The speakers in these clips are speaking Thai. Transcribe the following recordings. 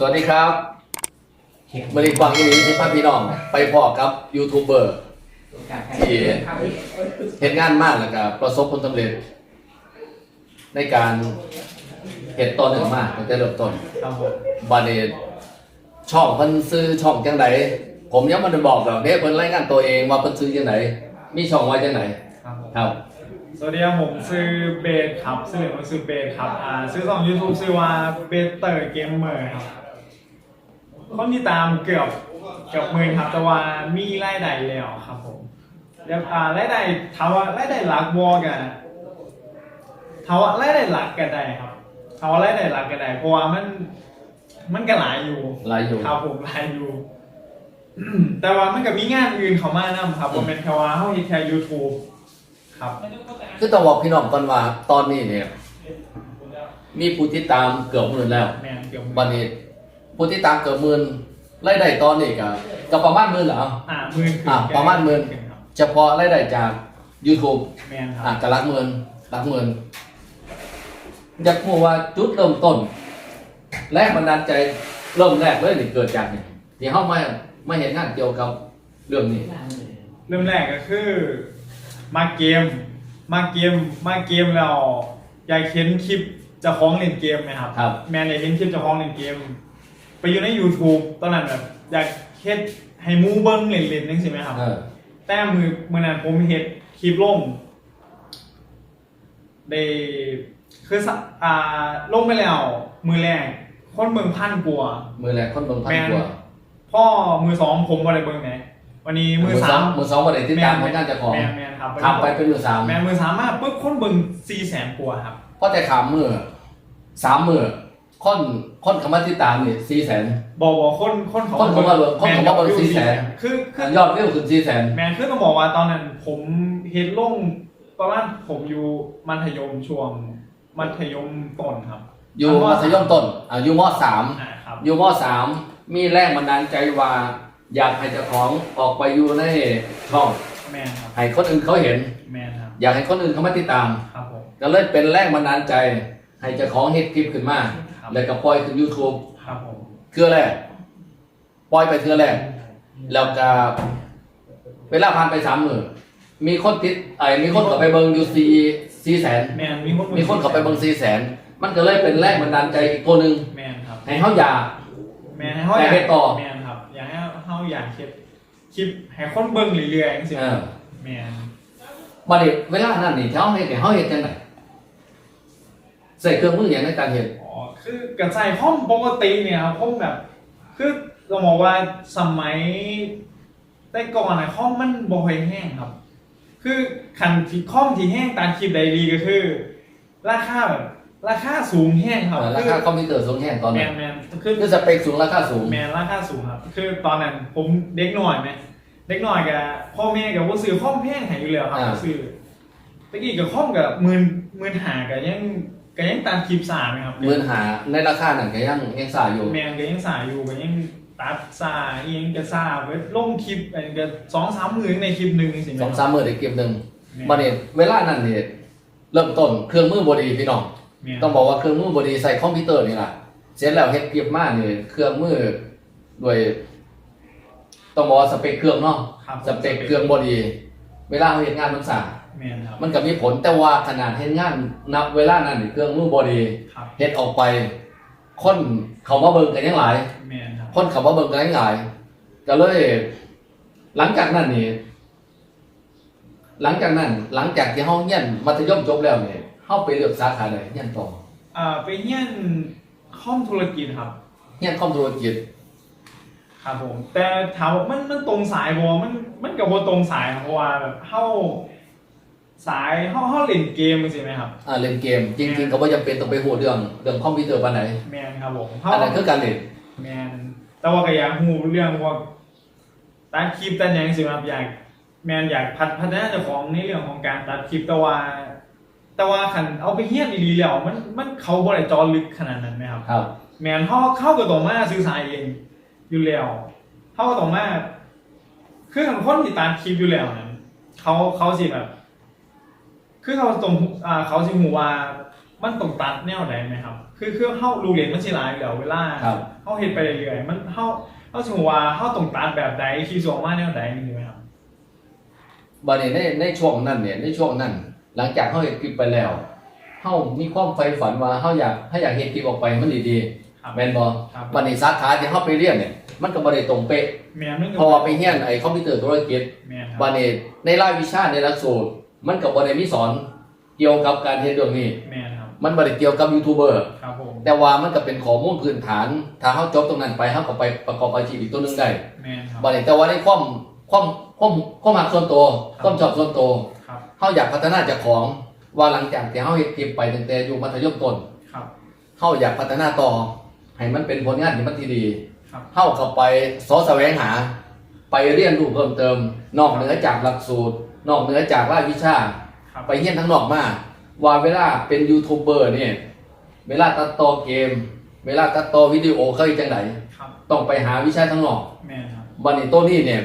สวัสดีครับบริกวังอีนี้ที่พาพี่น้อง ไปพอกับยูทูบเบอร์ที่เห็นงานมากแล้วก็ประสบผลสำเร็จ ในการเห็นตอนหนึ่งมากตั้งแต่เริ่มต้นครับผมบาเดช่องเพิ่นซื้อช่องจังไดผมยังมันได้บอกดอกเด้เพิ่นรายงานตัวเองว่าเพิ่นซื้อจังไดมีช่องไว้จังไดครับผมครับสวัสดีครับผมซื้อเบสครับซื้อเหรียญซื้อเบสครับอ่าซื้อสอง YouTube ซื้อว่าเบสเตอร์เกมเมอร์ครับ คนที่ตามเกือบเกือบหมื่นครับแต่ว่ามีรายได้แล้วครับผมแล้วอ่ารายได้ถามว่ารายได้หลักวอกันถามว่ารายได้หลักกันได้ครับถามว่ารายได้หลักกันได้เพราะว่ามัน มันก็หลายอยู่หลายอยู่ครับผมหลายอยู่แต่ว่ามันก็มีงานอื่นเข้ามานํครับผมเป็นแค่ว่าเฮาเฮ็ดแค่ YouTube ครับคือต้องบอกพี่น้องก่อนว่าตอนนี้เนี่ย มีผู้ติดตามเกือบหมื่นแล้วแมนเกือบวันนี้ ผู้ติดตามเกือบหมื่นรายได้ตอนนี้ก็ก็ประมาณหมื่นเหรอ อ่าหมื่นขึ้นอ่าประมาณหมื่นขึ้ครับเฉพาะรายได้จาก YouTube แมนคอ่ารับก็หลักหมื่นหลักหมื่นอยากพูดว่าจุดเริ่มต้น แรกบันดาลใจเริ่มแรกเลยนี่เกิดจากนี่ที่เขามามาเห็นงานเกี่ยวกับเรื่องนี้ เริ่มแรกก็คือ มาเกม มาเกม มาเกมแล้วอยากเห็นคลิปเจะคล้าของเล่นเกมไหมครับ ครับ แมนอยากเห็นคลิปเจะคล้าของเล่นเกม ไปอยู่ใน YouTube ตอนนั้นแบบอยากเฮ็ดให้หมูเบิ้งเล่นๆนึงใช่ไหมครับ เออ แต่มือมือนั้นผมเฮ็ดคลิปลงได้คือสะอ่าลงไปแล้ว มือแรกคนเมืองพันกว่ามือแรกคนเบิ่งพันแม่นกว่าพ่อมือสองผมบ่ได้เบิ่งไหนวันนี้มือสามมือสองประเด็นที่ตามผลงานเจ้าของแมนแมนครับทำไปเป็นมือสามแมนมือสามมาปุ๊บคนเบิ่งสี่แสนกว่าครับเพราะแต่ขามมือสามมือ คนคนคำว่าที่ตามนี่สี่แสน บอกว่าคนคนเขาคนเขามาเบิ่งคนเขามาเบิ่งแน400,000คือคือยอดวิวขึ้นสี่แสนแมนคือต้องบอกว่าตอนนั้น ผมเฮ็ดลงประมาณผมอยู่มัธยมช่วงมัธยมต้นครับ อยู่มัธยมต้นอ่าอยู่มสามอ่าครับอยู่มสามมีแรงบันดาลใจว่าอยากให้เจ้าของออกไปอยู่ในช่องแมนครับให้คนอื่นเขาเห็นแมนครับอยากให้คนอื่นเขามาติดตามครับผมก็เลยเป็นแรงบันดาลใจ ให้เจ้าของเฮ็ดคลิปขึ้นมาครับ แล้วก็ปล่อยขึ้น YouTube ครับผมเทื่อแรกปล่อยไปเทื่อแรกแล้วก็เวลาผ่านไปสามหมื่นมีคนติดไอ้มีคนเข้าไปเบิ่งอยู่สี่สี่แสนแมนมีคนมีคนเข้าไปเบิ่งสี่แสนมันก็เลยเป็นแรงบันดาลใจอีกตัวหนึ่งแมนครับให้เขาอยากแมนให้เขาแต่อยากให้ต่อแมนครับอยากให้เขาอยากคลิปคลิปให้คนเบิ่งเรื่อยๆจังซี่เออแมนมาดิเวลานั้นนี่เขาเฮ็ดเนี่ยเขาเฮ็ดจังไดใส่เครื่องมืออย่างในการเฮ็ดอ๋อ คือกระใส่ห้องปกติเนี่ยครับห้องแบบ คือเราบอกว่าสมัยแต่ก่อนอะห้องมันบ่ค่อยแห้งครับ คือขันที่ข้อมที่แห้งตามคลิปใดดีก็คือ ราคาแบบราคาสูงแห้งครับเออราคาคอมพิวเตอร์สูงแห้งตอนแมนั้นนแมนคือคือสเปคสูงราคาสูง แมนราคาสูงครับ คือตอนนั้นผมเด็กหน่อยไหมเด็กหน่อยกับพ่อแม่กับว่าซื้อข้อมแพงใหายอยู่แล้วครับอ่า ซื้อตะกี้กับข้อมกับหมื่นหมื่นหากับยัง กับยังตามคลิปสามครับหมื่นหาในราคานั้นก็ยังยังสายอยู่แมนกับยังสายอยู่กับยังตัดสายยังจะซาไว้ลงคลิปอันนี้ก็สองสามหมื่นในคลิปหนึ่งสิสองสามมื้อได้เก็บหนึงแม่นบัดนี้เวลานั้นนี่เริ่มต้นเครื่องมือบ่ดีพี่น้องแม่นต้องบอกว่าเครื่องมือบ่ดีใส่คอมพิวเตอร์นี่ล่ะเสร็จแล้วเฮ็ดเก็บมานี่เครื่องมือด้วยต้องบอกว่าสเปคเครื่องเนาะครับสเปคเครื่องบ่ดี เวลาเราเฮ็ดงานมันสาแมนครับ มันก็มีผลแต่ว่าขนาดเฮ็ดงานนับเวลานั้นนี่เครื่องมือบอดีครับ เฮ็ดออกไป คนเขามาเบิ่งกันยังหลาย แมนครับ คนเขามาเบิ่งกันยังหลายก็เลย หลังจากนั้นนี่หลังจากนั้น หลังจากที่เฮาเรียนมัธยมจบแล้วนี่เฮาไปเลือกสาขาใดเรียนต่ออ่าไปเฮียนห้องธุรกิจครับ เรียนคอมธุรกิจ ครับผม แต่ถามว่ามันมันตรงสายบอมันมันกับว่าตรงสายครับเพราะว่าแบบเข้าสายเข้าเข้าเล่นเกมใช่ไหมครับอ่าเล่นเกมจริงๆก็บ่จำเป็นต้องไปฮู้เรื่องเรื่องคอมพิวเตอร์ปานใดแมนครับผมเข้าอันนั้นคือการเล่นแมนแต่ว่าก็อยากหูเรื่องว่าตัดคลิปตัดหยังสิครับอยากแมนอยากพัฒพัฒนาเจ้าของในเรื่องของการตัดคลิปแต่ว่าแต่ว่าขันเอาไปเฮี้ยนดีๆแล้วมันมันเขาบริจอลึกขนาดนั้นไหมครับครับ แมนเข้าเข้ากับตรงมาซื้อสายเอง อยู่แล้วเข้ากับตรงมาคือทางคนที่ตามคลิปอยู่แล้วนั้นเขาเขาสิแบบ คือเขาตรงอ่าเขาสิหูว่ามันตรงตัดแนวไหนไหมครับ คือคือเฮารูเรียนมันสิหลายอยู่แล้วเวลาครับเฮาเฮ็ดไปเรื่อยๆมันเฮาเฮาสมมุติว่าเฮาต้องตัดแบบใดที่สวงมาแนวใดนี่ใช่ไหมครับบัดนี้ในในช่วงนั้นเนี่ยในช่วงนั้น หลังจากเขาเห็นคลิปไปแล้วเขามีความใฝ่ฝันว่าเขาอยากถ้าอยากเห็นคลิปออกไปมันดีครับๆแมนบอครับบัดนี้สาขาที่เขาไปเรียนเนี่ย มันก็บ่ได้ตรงเป๊ะแม่นมันก็เพราะว่าไปเรียนไอ้คอมพิวเตอร์ธุรกิจแม่นคบัรับดนี้ในรายวิชาในหลักสูตร มันก็บ่ได้มีสอนเกี่ยวกับการเฮ็ดเรื่องนี้ แม่นครับมันบ่ได้เกี่ยวกับยูทูบเบอร์ ครับผมแต่ว่ามันก็เป็นข้อมูลพื้นฐาน ถ้าเขาจบตรงนั้นไปเขาก็ไปประกอบอาชีพอีกตัวหนึงได้แม่นครับ บัดนี้แต่ว่าในความความความความหักส่วนตัวครับ ความชอบส่วนตัวครับเขาอยากพัฒนาเจากของว่าหลังจากที่เขาเฮ็ดคลิปไปตั้งแต่อยู่มัธยมต้น ครับ เขาอยากพัฒนาต่อ ให้มันเป็นผลงานที่มันที่ดีครับ เข้าเข้าไปสอแสวงหา ไปเรียนรู้เพิ่มเติม นอกเหนือจากหลักสูตร นอกเหนือจากรายวิชาครับไปเรียนทั้งนอกมาว่าเวลาเป็นยูทูบเบอร์เนี่ยเวลาตัดต่อเกม เวลาตัดต่อวิดีโอเคยจังไหนครับต้องไปหาวิชาทั้งนอกแม่นครับบันนี้ตัวนี้เนี่ย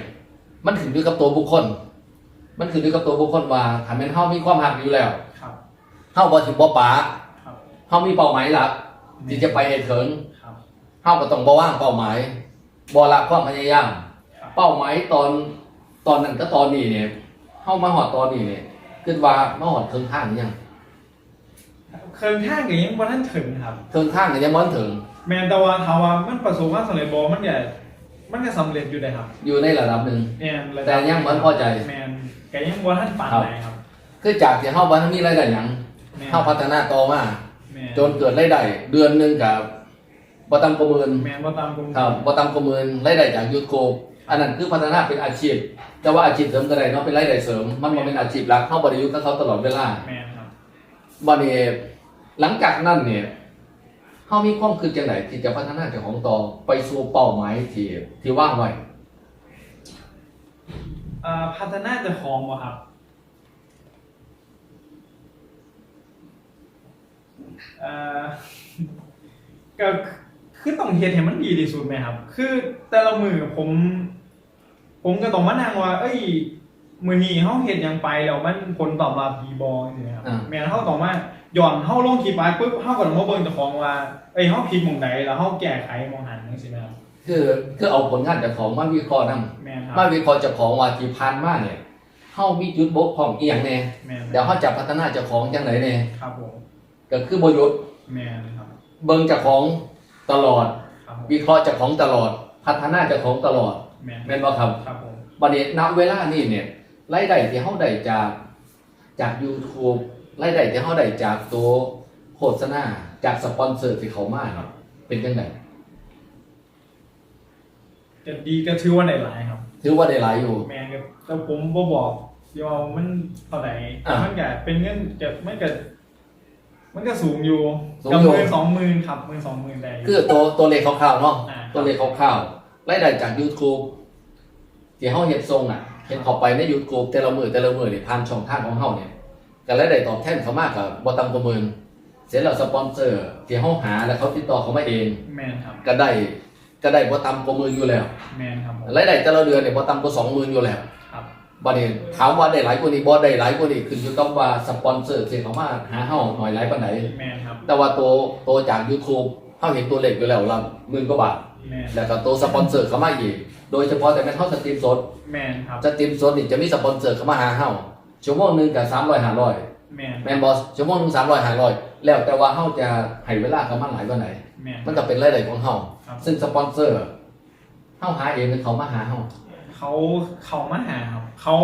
มันขึ้นอยู่กับตัวบุคคล มันขึ้นอยู่กับตัวบุคคลว่าถ้าแม่นเฮามีความหักอยู่แล้วครับเฮาบ่สิบ่ป๋าครับเฮามีเป้าหมายหลักที่จะไปให้ถึงครับ เฮาก็ต้องบ่ว่างเป้าหมายบ่ละความพยายามครับเป้าหมายตอนตอนนั้นก็ตอนนี้เนี่ยเฮามาฮอดตอนนี้เนี่ยคิดว่ามาฮอดครึ่งทางหรือยังเครื่องท่างก็ยังบ่ทันถึงครับครึ่งทางก็ยังบ่ทันถึง แม่นแต่ว่าถามว่ามันประสบความสำเร็จบ่มันก็มันก็สำเร็จอยู่ได้ครับอยู่ในระดับหนึ่ง แม่นระดับแต่ยังบ่พอใจ แม่นก็ยังบ่ทันปานใดครับคือจากที่เฮาบ่ทันมีรายได้หยังแม่นเฮาพัฒนาต่อมาแม่นจนเกิดรายได้เดือนหนึงกับ บ่ต่ำกว่าหมื่นแม่นบ่ตามกลุ่มครับบ่ต่ำกว่าหมื่นรายได้จากยูทูบอันนั้นคือพัฒนาเป็นอาชีพ แต่ว่าอาชีพเสริมก็ได้เนาะเป็นรายได้เสริม มันบ่เป็นอาชีพหลักเฮาบ่ได้อยู่กับเขาตลอดเวลาแม่นครับบัดนี้หลังจากนั้นเนี่ยเฮามีความคิดจังไดที่จะพัฒนาเจ้าของต่อไปสู่เป้าหมายที่ที่วางไว้เอ่อพัฒนาเจ้าของบ่ครับเอ่อก็ คือต้องเฮ็ดให้มันดีที่สุดไหมครับ คือแต่ละมือผม ผมก็ต้องมานั่งว่า เอ้ย มือนี้เฮาเฮ็ดหยังไปแล้วมันผลตอบรับดีบ่จังซี่ครับอ่า แม่นเฮาต้องมาย้อนเฮาลงคลิปไปปุ๊บเฮาก็ต้องมาเบิ่งเจ้าของว่าเอ้ยเฮาผิดหม่องใดแล้วเฮาแก้ไขหม่องหันจังซี่นะครับคือคือเอาผลงานเจ้าของมาวิเคราะห์นํแม่นครัมาบวิเคราะห์เจ้าของว่าที่ผ่านมาเนี่ยเฮามีจุดบกพร่องอีหยังแน่แม่นเดี๋ยวเฮาจะพัฒนาเจ้าของจังไดแน่ครับผมก็คือบ่หยุดแม่นครับ เบิ่งเจ้าของ ตลอด ครับผมวิเคราะห์เจ้าของตลอด พัฒนาเจ้าของตลอดแม่นแม่นบ่ครับครับผมบัดนี้ณเวลานี้เนี่ยรายได้ที่เฮาได้จากจาก YouTube รายได้ที่เฮาได้จากตัวโฆษณาจากสปอนเซอร์ที่เขามาเนี่ยเป็นจังไดจะดีก็ถือว่าได้หลายครับ ถือว่าได้หลายอยู่ แม่นก็แต่ผมบ่บอกเดี๋ยวมันเท่าไหร่อ่ามั มันก็เป็นเงินจะมันก็ มันก็สูงอยู่สูงกับอยู่หมื่นสองหมื่นครับหมื่นสองหมื่นได้อยู่ คือตัวตัวเลขคร่าวๆเนาะอ่า ตัวเลขคร่าวๆรายได้จาก YouTube ที่เฮาเฮ็ดทรงอะเฮ็ดเข้าไปใน YouTube แต่ละมื้อแต่ละมื้อนี่ผ่านช่องทางของเฮาเนี่ยก็รายได้ตอบแทนเขามากก็บ่ต่ำกว่าหมื่นเสร็จแล้วสปอนเซอร์ที่เฮาหาแล้วเขาติดต่อเขามาเอง แม่นครับก็ได้ก็ได้บ่ต่ำกว่าหมื่นอยู่แล้วแม่นครับผมรายได้แต่ละเดือนเนี่ยบ่ต่ำกว่า20,000อยู่แล้วครั บบัดนี้ถามว่าได้หลายกว่านี้บ่ได้หลายกว่านี้ขึ้นอยู่กับว่าสปอนเซอร์ที่เขามาหาเฮาหน่อยหลายปานใดแม่นครับแต่ว่าตัวตัวจาก YouTube เฮาเห็นตัวเลขอยู่แล้วละหมื่นกว่าบาทแม่นแล้วก็ตัวสปอนเซอร์เข้ามาอีกโดยเฉพาะแต่แม่นเฮาสตรีมสดแม่นครับสตรีมสดนี่จะมีสปอนเซอร์เข้ามาหาเฮาชั่วโมงหนึงก็300 500แม่นแม่นบ่ชั่วโมงหนึง300 500แล้วแต่ว่าเฮาจะให้เวลาเขามาหลายกว่าไหน แม่น มันก็เป็นรายได้ของเฮาครับ ซึ่งสปอนเซอร์เฮาหาเองหรือเขามาหาเฮาเขาเขามาหาครับ เขา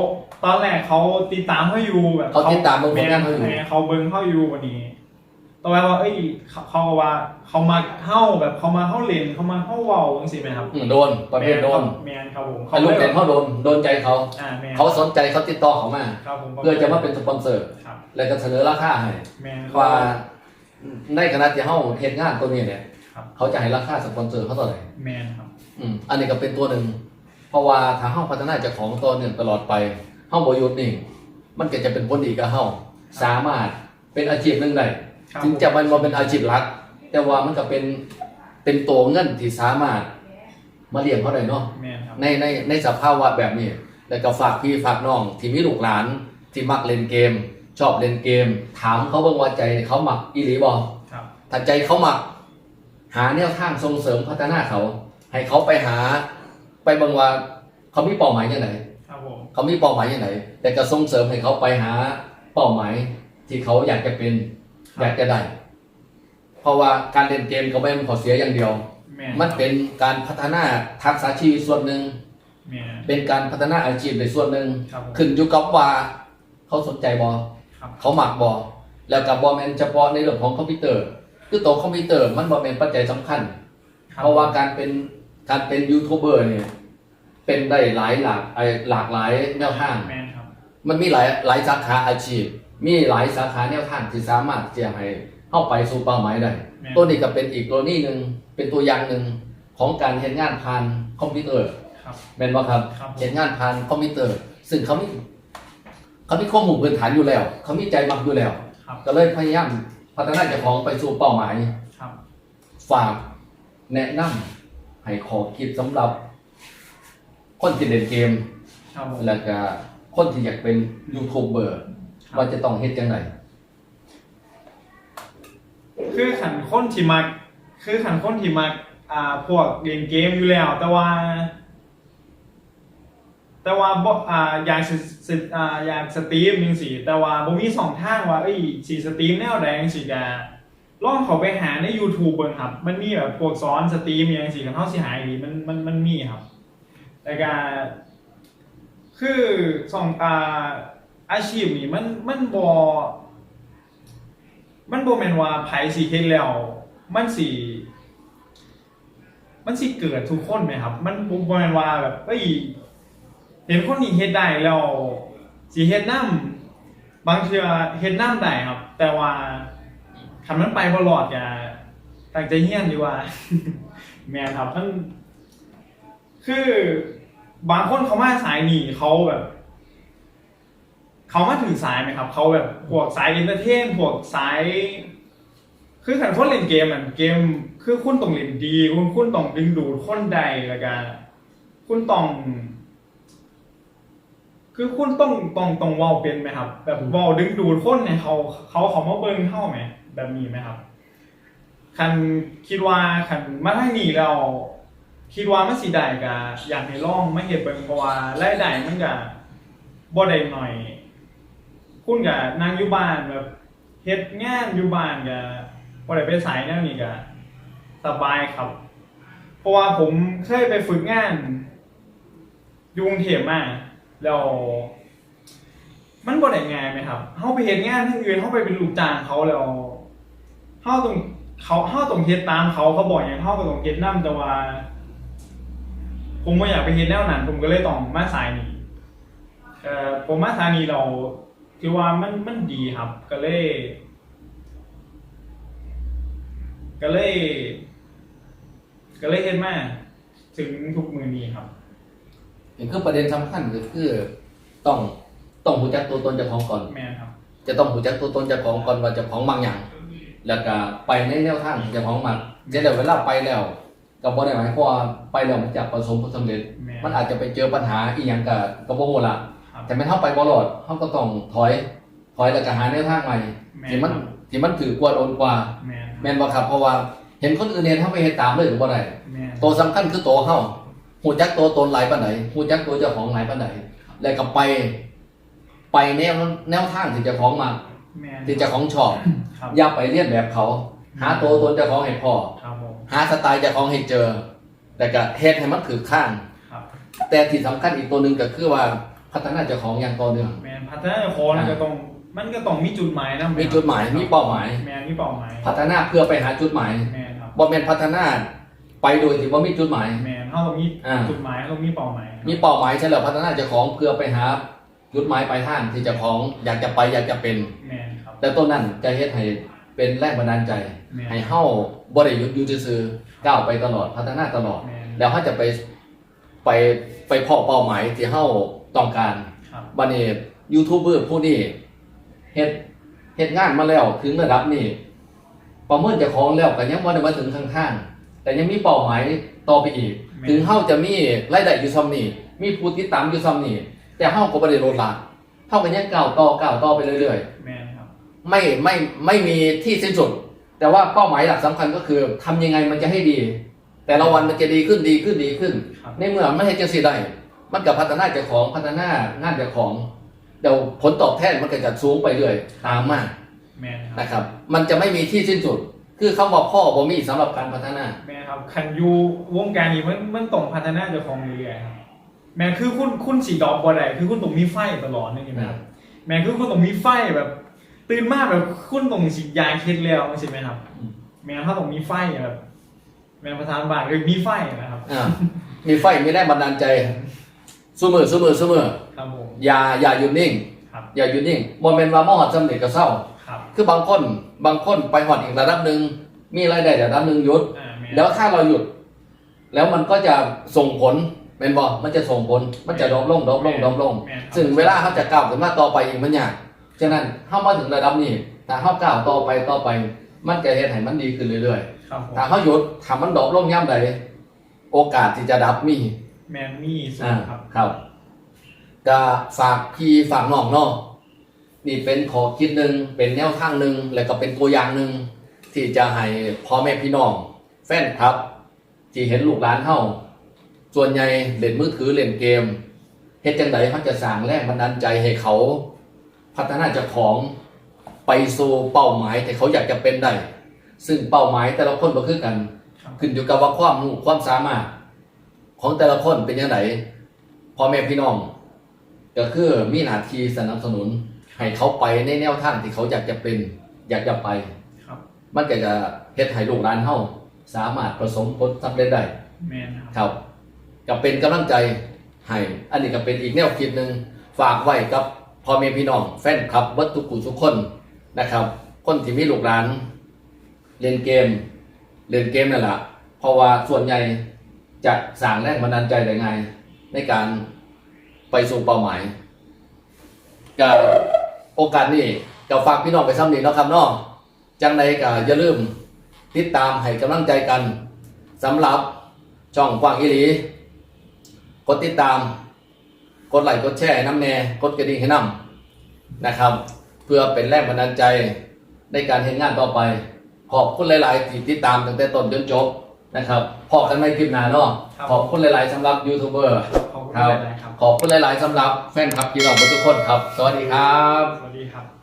ตอนแรกเขาติดตามเขาอยู่แบบเขาติดตามเบิ่งผลแม่งานเขาอยู่ แม่เขาเบิ่งเขาอยู่วันนี้ต่อไปว่าเอ้ยเขาเขาก็ว่าเขามาเข้าแบบเขามาเข้าเลนเขามาเข้าเว้าจังซี่ไหมครับอืมโดนประเภทโดนแมนครับผมไอ้ลูกเด่นเขาโดนโดนใจเขา อ่าแมนเขาสนใจเขาติดต่อเขามา ครับผมเพื่อจะมาเป็นสปอนเซอร์ ครับ แล้วก็เสนอราคาให้ แมนว่าในขณะที่เขาเฮ็ดงานตัวนี้เนี่ย ครับ เขาจะให้ราคาสปอนเซอร์เขาเท่าไหร่แมนครับ อืมอันนี้ก็เป็นตัวหนึ่ง เพราะว่าถ้าเฮาพัฒนาเจ้าของตัวหนึ่งตลอดไปเฮาบ่หยุดนิ่งมันก็จะเป็นผลดีกับเฮาสามารถเป็นอาชีพหนึงได้ครับ ถึงจะมันบ่เป็นอาชีพหลัก แต่ว่ามันก็เป็นเป็นตัวเงินที่สามารถมาเลี้ยงเขาได้เนาะ แมนครับ ในในในสภาวะแบบนี้ แล้วก็ฝากพี่ฝากน้อง ที่มีลูกหลานที่มักเล่นเกม ชอบเล่นเกม ถามเขาเบิ่งว่าใจเขามักอีหลีบ่ครับ ถ้าใจเขามัก หาแนวทางส่งเสริมพัฒนาเขา ให้เขาไปหา ไปเบางว่าเขามีเป้าหมายยังไงครับผมเขามีเป้าหมายยังไงแต่ก็ส่งเสริมให้เขาไปหาเป้าหมายที่เขาอยากจะเป็นอยากจะได้ เพราะว่าการเล่นเกมก็ไม่เป็นข้อเสียอย่างเดียวแม่มันเป็นการพัฒนาทักษะชีวิตส่วนหนึ่งแม่เป็นการพัฒนาอาชีพในส่วนหนึ่งครับผมขึ้นอยู่กับว่าเขาสนใจบอครับเขาหมักบอแล้วกับบอแมนเฉพาะในเรื่องของคอมพิวเตอร์ คือตัวคอมพิวเตอร์มันบอแมนปัจจัยสำคัญคบเพราะว่าการเป็นการเป็นยูทูบเบอร์เนี่ย เป็นได้หลายหลากไอ้หลากหลายแนวทาง แม่ครับ มันมีหลายหลายสาขาอาชีพ มีหลายสาขาแนวทางที่สามารถจะให้เข้าไปสู่เป้าหมายได้แม่ตัวนี้ก็เป็นอีกตัวนี้หนึ่งเป็นตัวอย่างหนึ่งของการเห็นงานผ่านคอมพิวเตอร์ ครับ แม่นบ่ครับครับผม เห็นงานผ่านคอมพิวเตอร์ ซึ่งเขามีเขามีข้อมูลพื้นฐานอยู่แล้ว เขามีใจมักอยู่แล้ว ครับก็เลยพยายามพัฒนาเจ้าของไปสู่เป้าหมาย ครับ ฝากแนะนำให้ขอคิดสำหรับ คนที่เล่นเกม ครับผม แล้วก็คนที่อยากเป็นยูทูบเบอร์ครับ ว่าจะต้องเฮ็ดจังไดคือขันค้นที่มักคือขันค้นที่มักอ่าพวกเล่นเกมอยู่แล้ว แต่ว่า แต่ว่าบ่อ่าอยากสิสิอ่าอยากสตรีมจังซี่แต่ว่าบ่มีสองทางว่าเอ้ยสิสตรีมแนวใดจังซี่ก็ลองเข้าไปหาใน YouTube เบิ่งครับ มันมีแบบพวกสอนสตรีมอหย่างซี่กันเฮาสิหาอีหลีมันมันมันมีครับ แต่ก็คือสองอ่าอาชีพนี่มันมันบ่มันบ่แม่นว่าไผสิเฮ็ดแล้ว มันสิมันสิเกิดทุกคนไหมครับ มันบ่บ่แม่นว่าแบบเอ้ยเห็นคนนี้เฮ็ดได้แล้วสิเฮ็ดนำบางเทื่อเฮ็ดนำได้ครับ แต่ว่าคันมันไปบ่รอดก็ตั้งใจเฮียนดีกว่าแม่นครับมันคือ บางคนเขามาสายนี้เขาแบบเขามาถึงสายไหมครับ เขาแบบพวกสายเอนเตอร์เทนพวกสาย คือขันคนเล่นเกมอะเกม คือคุณต้องเล่นดี คุณคุณต้องดึงดูดคนใดล้วก็คุณต้อง คือคุณต้องต้องต้องว้าเป็นไหมครับ แบบว้าดึงดูดคนเนี่ยเขาเขาเขามาเบิ่งเข้าไหมแบบนี้ไหมครับคันคิดว่าคันมาทางนี้แล้ว คิดว่ามันสิได้ก็อยากให้ลองมาเฮ็ดเบิ่งเพราะว่ารายได้มันก็บ่ได้หน่อย คุณก็นั่งอยู่บ้านแบบเฮ็ดงานอยู่บ้านก็บ่ได้ไปสายแนวนี้ก็สบายครับ เพราะว่าผมเคยไปฝึกงานอยู่กรุงเทพมาแล้วมันบ่ได้ง่ายไหมครับเฮาไปเฮ็ดงานที่อื่นเฮาไปเป็นลูกจ้างเขาแล้วเฮาต้องเขาเฮาต้องเฮ็ดตามเขาเขาบอกหยังเฮาก็ต้องเฮ็ดนํแต่ว่า ผมบ่อยากไปเฮ็ดแนวนั้นผมก็เลยต้องมาสายนี้เอ่อผมมาสถานีเราคือว่ามันมันดีครับ ก็เลย ก็เลย ก็เลยเห็นมาถึงทุกมือนี้ครับนี่คือประเด็นสำคัญก็คือต้องต้องรู้จักตัวตนเจ้าของก่อน แม่นครับ จะต้องรู้จักตัวตนเจ้าของก่อนว่าเจ้าของบางอย่าง แล้วก็ไปในแนวทางที่เจ้าของมันจะได้เวลาไปแล้ว ก็บ่ได้หมายความว่าไปแล้วมันจะประสบผลสำเร็จ แม่น มันอาจจะไปเจอปัญหาอีหยังก็ก็บ่ฮู้ละครับแต่ไม่เท่าไปบ่รอดเฮาก็ต้องถอย ถอยแล้วก็หาแนวทางใหม่แม่ที่มันครับที่มันถือกว่าโดนกว่า แม่นครับแม่นบ่ครับเพราะว่าเห็นคนอื่นเฮ็ดเฮาไปเฮ็ดตามเลยก็บ่ได้ แม่นตัวสำคัญคือตัวเฮาฮู้จักตัวตนหลายปานใดฮู้จักตัวเจ้าของหลายปานใดแล้วก็ไป ไปแนวแนวทางที่เจ้าของมาแม่นที่เจ้าของชอบครับอย่าไปเลียนแบบเขา หาตัวตนเจ้าของให้พอ ครับผม หาสไตล์เจ้าของให้เจอแล้วก็เฮ็ดให้มันถือข้าง ครับแต่ที่สำคัญอีกตัวหนึ่งก็คือว่าพัฒนาเจ้าของอย่างต่อเนื่องแม่นพัฒนาโคนก็ต้องมันก็ต้องมีจุดหมายนะมีจุดหมายมีเป้าหมาย แม่นมีเป้าหมายพัฒนาเพื่อไปหาจุดหมายแม่นครับบ่แม่นพัฒนาไปโดยที่ว่ามีจุดหมาย แม่นเฮาต้องมีอ่าจุดหมายเฮาต้องมีเป้าหมายมีเป้าหมายใช่แล้วพัฒนาเจ้าของเพื่อไปหาจุดหมายปลายทางที่เจ้าของอยากจะไปอยากจะเป็นแม่นครับแต่ตัวนั้นจะเฮ็ดให้ เป็นแรงบันดาลใจแม่นให้เฮาบ่ได้หยุดอยู่ซื่อๆก้าวไปตลอดพัฒนาตลอดแม่นแล้วเขาจะไปไปไปพอเป้าหมายที่เฮาต้องการครับบัดนี้ยูทูบเบอร์ผู้นี้เฮ็ดเฮ็ดงานมาแล้วถึงระดับนี้ประเมินเจ้าของแล้วก็ยังบ่ได้มาถึงข้างๆแต่ยังมีเป้าหมายต่อไปอีกแม่นถึงเฮาจะมีรายได้อยู่ซ้ำนี้มีผู้ติดตามอยู่ซ้ำนี้แต่เฮาก็บ่ได้ลดละเฮาก็ยังก้าวต่อก้าวต่อไปเรื่อยแม่นครับๆ ไม่ไม่ไม่มีที่สิ้นสุด แต่ว่าเป้าหมายหลักสำคัญก็คือทำยังไงมันจะให้ดี แต่ละวันมันจะดีขึ้นดีขึ้นดีขึ้นครับในเมื่อไม่ให้เจ้าสิได้ มันกับพัฒนาเจ้าของพัฒนางานเจ้าของเดี๋ยวผลตอบแทนมันก็จะสูงไปเรื่อยตามมาแมนครับนะครับ มันจะไม่มีที่สิ้นสุด คือคำว่าพ่อบ่มีสำหรับการพัฒนาแมนครับคันอยูวงการนี้มันมันต้องพัฒนาเจ้าของเรื่อยๆครับแมนคือคุณคุณสีดอกบ่ได้คือคุณต้องมีไฟตลอดนี่ใช่ไหมครับแมนคือคุณต้องมีไฟแบบ ตื่นมาแบบคุณต้องสิยางเค็ดแล้วใช่ไหมครับอืมแมนเขาต้องมีไฟแบบแมนประธานบาทเลยมีไฟนะครับอ่ามีไฟมีแรงบันดาลใจสู้มือสู้มือสู้มือครับผมอย่าอย่าหยุดนิ่ง ครับอย่าหยุดนิ่งบ่แม่นว่ามอดสำเร็จก็เศร้า ครับคือบางคนบางคนไปหอดอีกระดับหนึ่งมีรายได้ระดับหนึ่งหยุด อ่าแมนแล้วถ้าเราหยุด แล้วมันก็จะส่งผลเป็นบอมันจะส่งผล มันจะดรอปลงดรอปลงดรอปลง แม่นครับซึ่งเวลาเขาจะก้าวขึ้นมาต่อไปอีกมันยาก ฉะนั้นเข้ามาถึงระดับนี้แต่เขาก้าวต่อไปต่อไป มันจะเห็นให้มันดีขึ้นเรื่อยครับผมๆถ้าเขาหยุดทำมันดรอปลงย่ำใดโอกาสที่จะดับมีแมนมี่สูอ่างครับ ครับก็ฝากพี่ฝากน้องเนาะนี่เป็นขอคิดหนึ่งเป็นแนวทางหนึ่งแล้วก็เป็นตัวอย่างหนึ่งที่จะให้พ่อแม่พี่น้อง แฟนครับ ที่เห็นลูกหลานเฮาส่วนใหญ่เล่นมือถือเล่นเกมเฮ็ดจังไดเขาจะสร้างแรงบันดาลใจให้เขา พัฒนาเจ้าของไปสู่เป้าหมายที่เขาอยากจะเป็นได้ ซึ่งเป้าหมายแต่ละคนบ่คือกันครับขึ้นอยู่กับว่าความรู้ความสามารถ ของแต่ละคนเป็นยังไงพ่อแม่พี่น้อง ก็คือมีหน้าที่สนับสนุน ให้เขาไปในแนวทางที่เขาอยากจะเป็น อยากจะไปครับมันก็จะเฮ็ดให้ลูกหลานเฮาสามารถประสบผลสำเร็จได้แมนครับครับก็เป็นกำลังใจให้อันนี้ก็เป็นอีกแนวคิดหนึ่งฝากไว้กับ พ่อแม่พี่น้องแฟนคลับวัตถุกุทุกคนนะครับ คนที่มีลูกหลานเล่นเกม เล่นเกมนั่นแหละเพราะว่าส่วนใหญ่จะสร้างแรงบันดาลใจได้ไง ในการไปสู่เป้าหมายก็โอกาสนี้ก็ฝากพี่น้องไปซ้ำนี้เนะครับเนาะจังใดก็อย่าลืมติดตามให้กำลังใจกันสำหรับช่องกว้างอีหลีกดติดตาม กดไลค์กดแชร์ให้น้ำแน่กดกระดิ่งให้น้ำนะครับ เพื่อเป็นแรงบันดาลใจในการเห็นงานต่อไป ขอบคุณหลาย ๆ ที่ติดตามตั้งแต่ต้นจนจบนะครับพอกันไม่คลิปหน้าเนาะครับ ขอบคุณหลาย ๆสำหรับยูทูบเบอร์ขอบคุณครับหลายๆครับ ขอบคุณหลาย ๆสำหรับแฟนคลับพี่น้องทุกคนครับ สวัสดีครับ สวัสดีครับ